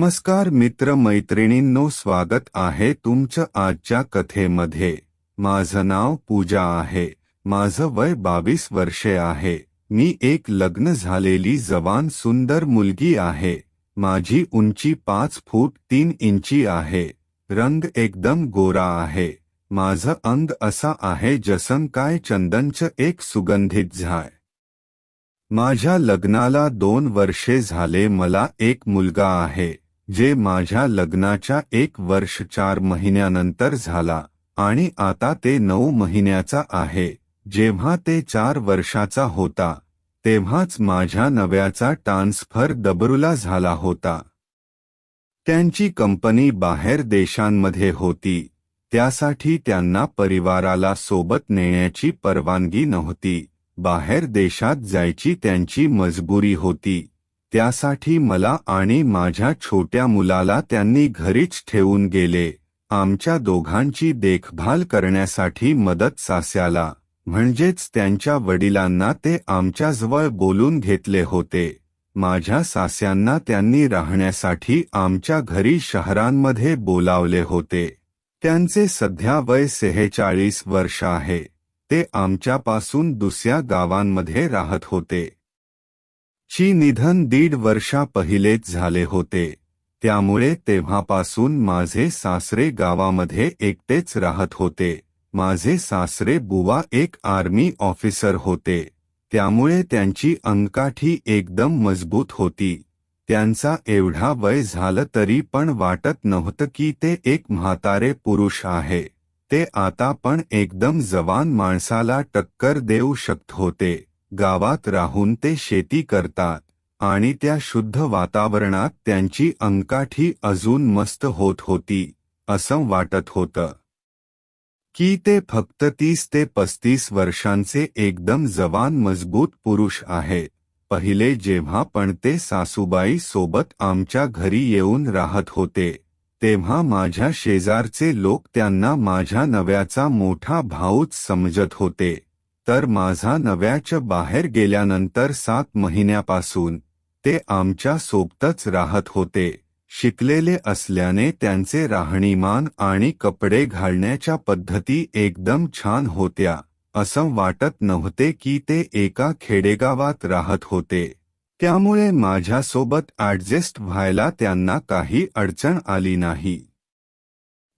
नमस्कार मित्र मैत्रिणींनो स्वागत आहे तुमचं आजच्या कथेमध्ये. माझं नाव पूजा आहे. माझं वय बावीस वर्षे आहे. मी एक लग्न झालेली जवान सुंदर मुलगी आहे. माझी उंची पाच फूट तीन इंची आहे. रंग एकदम गोरा आहे. माझं अंग असा आहे जसं काय चंदनचं एक सुगंधित झाय माझ्या लग्नाला दोन वर्षे झाले मला एक मुलगा आहे. जे माझ्या लग्नाच्या एक वर्ष चार महिन्यानंतर झाला आणि आता ते नऊ महिन्याचा आहे. जेव्हा ते चार वर्षाचा होता तेव्हाच माझ्या नव्याचा ट्रान्सफर दबरूला झाला होता. त्यांची कंपनी बाहेर देशांमध्ये होती त्यासाठी त्यांना परिवाराला सोबत नेण्याची परवानगी नव्हती बाहेर देशात जायची त्यांची मजबुरी होती. त्यासाठी मला आणि माझ्या छोट्या मुलाला त्यांनी घरीच ठेवून गेले. आमच्या दोघांची देखभाल करण्यासाठी मदत सास्याला म्हणजेच त्यांच्या वडिलांना ते आमच्याजवळ बोलून घेतले होते. माझ्या सास्यांना त्यांनी राहण्यासाठी आमच्या घरी शहरांमध्ये बोलावले होते. त्यांचे सध्या वय सेहेचाळीस वर्ष आहे. ते आमच्यापासून दुसऱ्या गावांमध्ये राहत होते. ची निधन दीड वर्षा पहिलेच झाले होते. त्यामुळे तेव्हापासून माझे सासरे गावामध्ये एकटेच राहत होते. माझे सासरे बुवा एक आर्मी ऑफिसर होते. त्यामुळे त्यांची अंकाठी एकदम मजबूत होती. त्यांचा एवढा वय झालं तरी पण वाटत नव्हतं की ते एक म्हातारे पुरुष आहे. ते आता पण एकदम जवान माणसाला टक्कर देऊ शकत होते. गावात राहून ते शेती करतात आणि त्या शुद्ध वातावरणात त्यांची अंकाठी अजून मस्त होत होती असं वाटत होतं. की ते फक्त तीस ते पस्तीस वर्षांचे एकदम जवान मजबूत पुरुष आहेत पहिले जेव्हा पण ते सासूबाई सोबत आमच्या घरी येऊन राहत होते तेव्हा माझ्या शेजारचे लोक त्यांना माझ्या नव्याचा मोठा भाऊच समजत होते. तर माझा नव्याच्या बाहेर गेल्यानंतर सात महिन्यापासून ते आमच्या सोबतच राहत होते. शिकलेले असल्याने त्यांचे राहणीमान आणि कपडे घालण्याच्या पद्धती एकदम छान होत्या. असं वाटत नव्हते की ते एका खेडेगावात राहत होते. त्यामुळे माझ्यासोबत ॲडजस्ट व्हायला त्यांना काही अडचण आली नाही.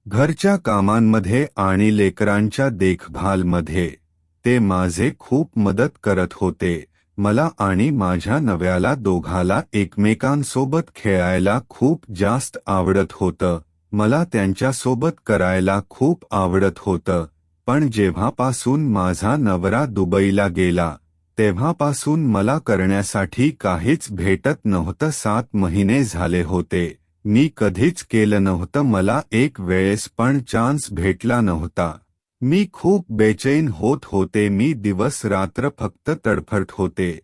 घरच्या कामांमध्ये आणि लेकरांच्या देखभालमध्ये ते माझे खूप मदत करत होते. मला आणि माझ्या नव्याला दोघाला एकमेकांसोबत खेळायला खूप जास्त आवडत होतं. मला त्यांच्यासोबत करायला खूप आवडत होतं. पण जेव्हापासून माझा नवरा दुबईला गेला तेव्हापासून मला करण्यासाठी काहीच भेटत नव्हतं. सात महिने झाले होते. मी कधीच केलं नव्हतं. मला एक वेळेस पण चान्स भेटला नव्हता. मी खूप बेचैन होत होते मी दिवस रात्र फक्त तडफडत होते.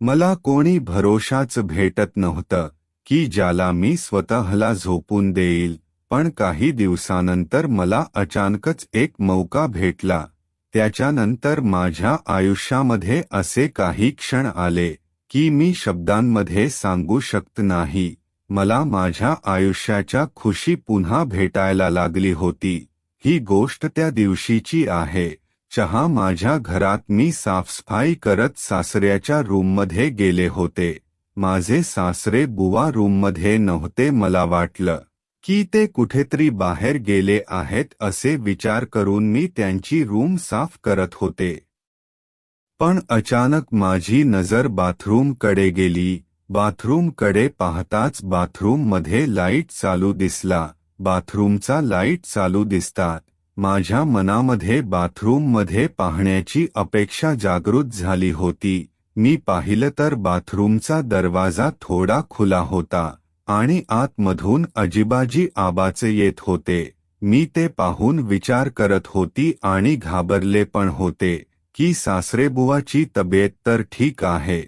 मला कोणी भरोशाच भेटत नव्हतं की ज्याला मी स्वतःला झोपून देईल. पण काही दिवसानंतर मला अचानकच एक मौका भेटला. त्याच्यानंतर माझ्या आयुष्यामध्ये असे काही क्षण आले की मी शब्दांमध्ये सांगू शकत नाही. मला माझ्या आयुष्याच्या खुशी पुन्हा भेटायला लागली होती. ही गोष्ट त्या दिवशीची आहे. चहा माझ्या घरात मी साफसफाई करत सासऱ्याच्या रूममध्ये गेले होते. माझे सासरे बुवा रूममध्ये नव्हते मला वाटलं. की ते कुठेतरी बाहेर गेले आहेत असे विचार करून मी त्यांची रूम साफ करत होते. पण अचानक माझी नजर बाथरूमकडे गेली. बाथरूमकडे पाहताच बाथरूममध्ये लाइट चालू दिसला. बाथरूमचा लाइट चालू दिसतात. माझ्या मनामध्ये बाथरूममध्ये पाहण्याची अपेक्षा जागृत झाली होती. मी पाहिलं तर बाथरूमचा दरवाजा थोडा खुला होता आणि आतमधून अजिबाजी आबाचे येत होते. मी ते पाहून विचार करत होती आणि घाबरले पण होते की सासरेबुवाची तब्येत तर ठीक आहे.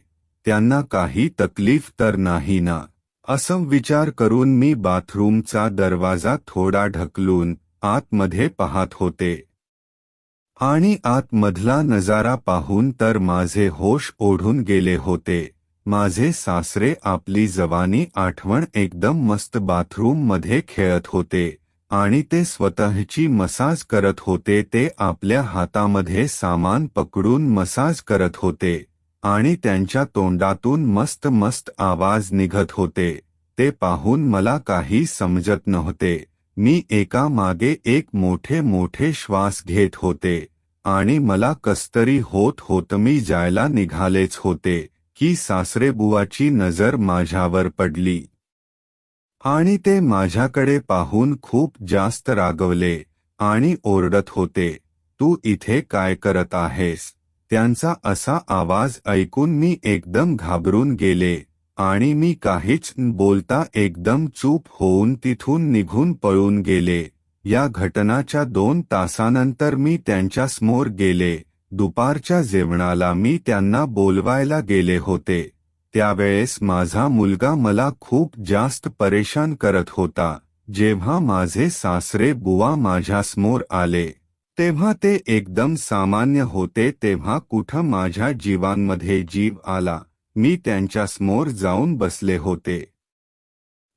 त्यांना काही तकलीफ तर नाही ना. असं विचार करून मी बाथरूमचा दरवाजा थोडा ढकलून आतमध्ये पाहत होते. आणि आतमधला नजारा पाहून तर माझे होश ओढून गेले होते. माझे सासरे आपली जवानी आठवण एकदम मस्त बाथरूममध्ये खेळत होते. आणि ते स्वतःची मसाज करत होते ते आपल्या हातामध्ये सामान पकडून मसाज करत होते. आणि त्यांच्या तोंडातून मस्त मस्त आवाज निघत होते. ते पाहून मला काही समजत नव्हते. मी एका मागे एक मोठे मोठे श्वास घेत होते. आणि मला कस्तरी होत होत मी जायला निघालेच होते की सासरेबुवाची नजर माझ्यावर पडली. आणि ते माझ्याकडे पाहून खूप जास्त रागवले आणि ओरडत होते तू इथे काय करत आहेस? त्यांचा असा आवाज ऐकून मी एकदम घाबरून गेले आणि मी काहीच बोलता एकदम चूप होऊन तिथून निघून पळून गेले. या घटनाच्या दोन तासानंतर मी त्यांच्यासमोर गेले. दुपारच्या जेवणाला मी त्यांना बोलवायला गेले होते. त्यावेळेस माझा मुलगा मला खूप जास्त परेशान करत होता. जेव्हा माझे सासरे बुवा माझ्यासमोर आले तेव्हा ते एकदम सामान्य होते तेव्हा कुठं माझ्या जीवांमध्ये जीव आला मी त्यांच्यासमोर जाऊन बसले होते.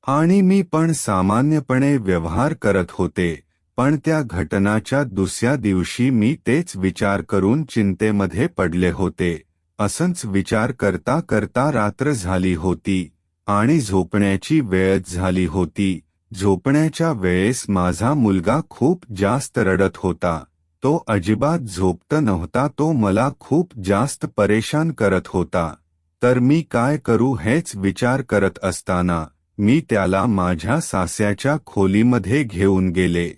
आणि मी पण सामान्यपणे व्यवहार करत होते पण त्या घटनाच्या दुसऱ्या दिवशी मी तेच विचार करून चिंतेमध्ये पडले होते. असंच विचार करता करता रात्र झाली होती आणि झोपण्याची वेळच झाली होती. झोपण्याच्या वेळेस माझा मुलगा खूप जास्त रडत होता. तो अजिबात झोपत नव्हता तो मला खूप जास्त परेशान करत होता. तर मी काय करू हेच विचार करत असताना मी त्याला माझ्या सास्याच्या खोलीमध्ये घेऊन गेले.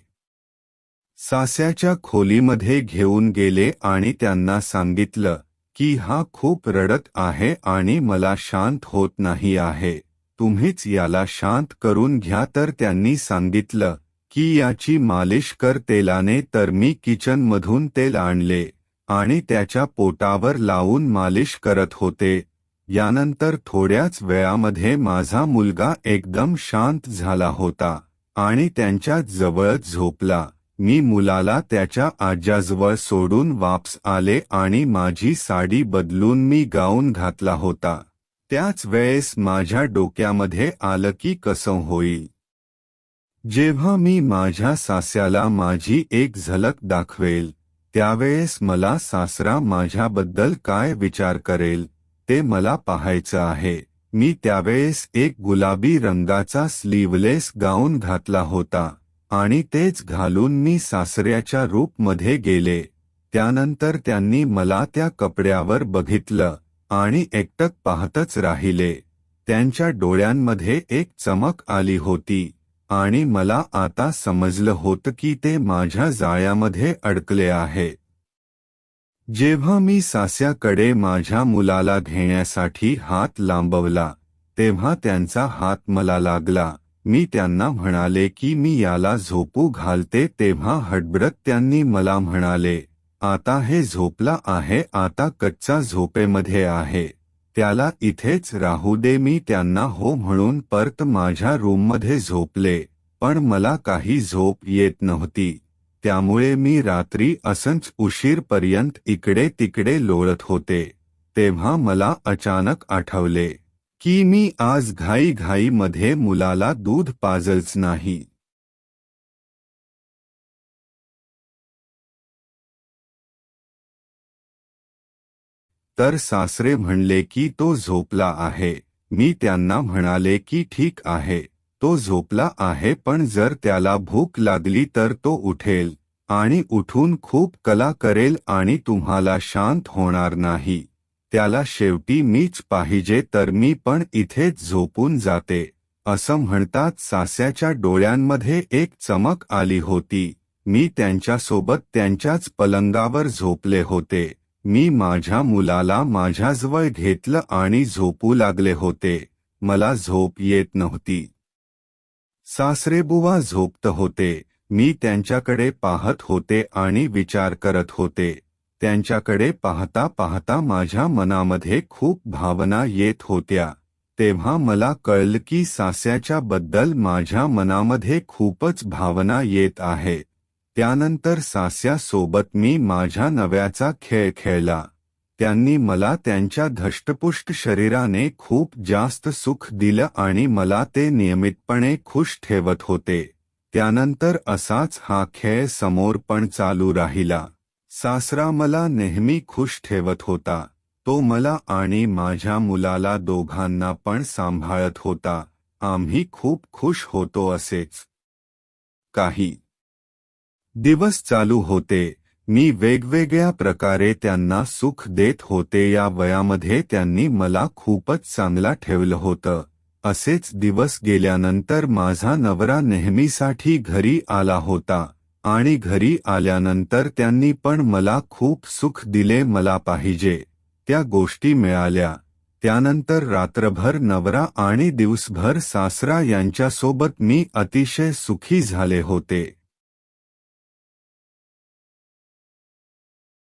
सास्याच्या खोलीमध्ये घेऊन गेले आणि त्यांना सांगितलं की हा खूप रडत आहे आणि मला शांत होत नाही आहे. तुम्हीच याला शांत करून घ्या तर त्यांनी सांगितलं की याची मालिश कर तेलाने तर मी किचनमधून तेल आणले आणि त्याच्या पोटावर लावून मालिश करत होते. यानंतर थोड्याच वेळामध्ये माझा मुलगा एकदम शांत झाला होता आणि त्यांच्या जवळच झोपला. मी मुलाला त्याच्या आज्याजवळ सोडून वापस आले आणि माझी साडी बदलून मी गाऊन घातला होता. त्याच वेळेस माझ्या डोक्यामध्ये आलं की कसं होईल. जेव्हा मी माझ्या सास्याला माझी एक झलक दाखवेल त्यावेळेस मला सासरा माझ्याबद्दल काय विचार करेल ते मला पाहायचं आहे. मी त्यावेळेस एक गुलाबी रंगाचा स्लीवलेस गाऊन घातला होता आणि तेच घालून मी सासऱ्याच्या रूपमध्ये गेले. त्यानंतर त्यांनी मला त्या कपड्यावर बघितलं आणि एकटक पाहतच राहिले. त्यांच्या डोळ्यांमध्ये एक चमक आली होती. आणि मला आता समजलं होतं की ते माझ्या जाळ्यामध्ये अडकले आहे. जेव्हा मी सास्याकडे माझ्या मुलाला घेण्यासाठी हात लांबवला तेव्हा त्यांचा हात मला लागला. मी त्यांना म्हणाले की मी याला झोपू घालते तेव्हा हडबडत त्यांनी मला म्हणाले आता हे झोपला आहे आता कच्चा झोपेमध्ये आहे. त्याला इथेच राहू दे मी त्यांना हो म्हणून परत माझ्या रूममध्ये झोपले पण मला काही झोप येत नव्हती. त्यामुळे मी रात्री असंच उशीरपर्यंत इकडे तिकडे लोळत होते. तेव्हा मला अचानक आठवले की मी आज घाई घाईमध्ये मुलाला दूध पाजलच नाही. तर सासरे म्हणले की तो झोपला आहे. मी त्यांना म्हणाले की ठीक आहे. तो झोपला आहे पण जर त्याला भूक लागली तर तो उठेल. आणि उठून खूप कला करेल आणि तुम्हाला शांत होणार नाही. त्याला शेवटी मीच पाहिजे तर मी पण इथेच झोपून जाते. असं म्हणतात सास्याच्या डोळ्यांमध्ये एक चमक आली होती. मी त्यांच्यासोबत त्यांच्याच पलंगावर झोपले होते. मी माझ्या मुलाला माझ्याजवळ घेतलं आणि झोपू लागले होते. मला झोप येत नव्हती. सासरेबुवा झोपत होते. मी त्यांच्याकडे पाहत होते आणि विचार करत होते. त्यांच्याकडे पाहता पाहता माझ्या मनामध्ये खूप भावना येत होत्या. तेव्हा मला कळलं की सास्याच्या बद्दल माझ्या मनामध्ये खूपच भावना येत आहे. त्यानंतर सास्यासोबत मी माझ्या नव्याचा खेळ खेळला. त्यांनी मला त्यांच्या धष्टपुष्ट शरीराने खूप जास्त सुख दिलं आणि मला ते नियमितपणे खुश ठेवत होते. त्यानंतर असाच हा खेळ समोर पण चालू राहिला. सासरा मला नेहमी खुश ठेवत होता. तो मला आणि माझ्या मुलाला दोघांना पण सांभाळत होता. आम्ही खूप खुश होतो असेच. काही दिवस चालू होते. मी वेगवेगळ्या प्रकारे त्यांना सुख देत होते. या वयामध्ये त्यांनी मला खूपच चांगला ठेवलं होतं. असेच दिवस गेल्यानंतर माझा नवरा नेहमीसाठी घरी आला होता. आणि घरी आल्यानंतर त्यांनी पण मला खूप सुख दिले मला पाहिजे. त्या गोष्टी मिळाल्या. त्यानंतर रात्रभर नवरा आणि दिवसभर सासरा यांच्यासोबत मी अतिशय सुखी झाले होते.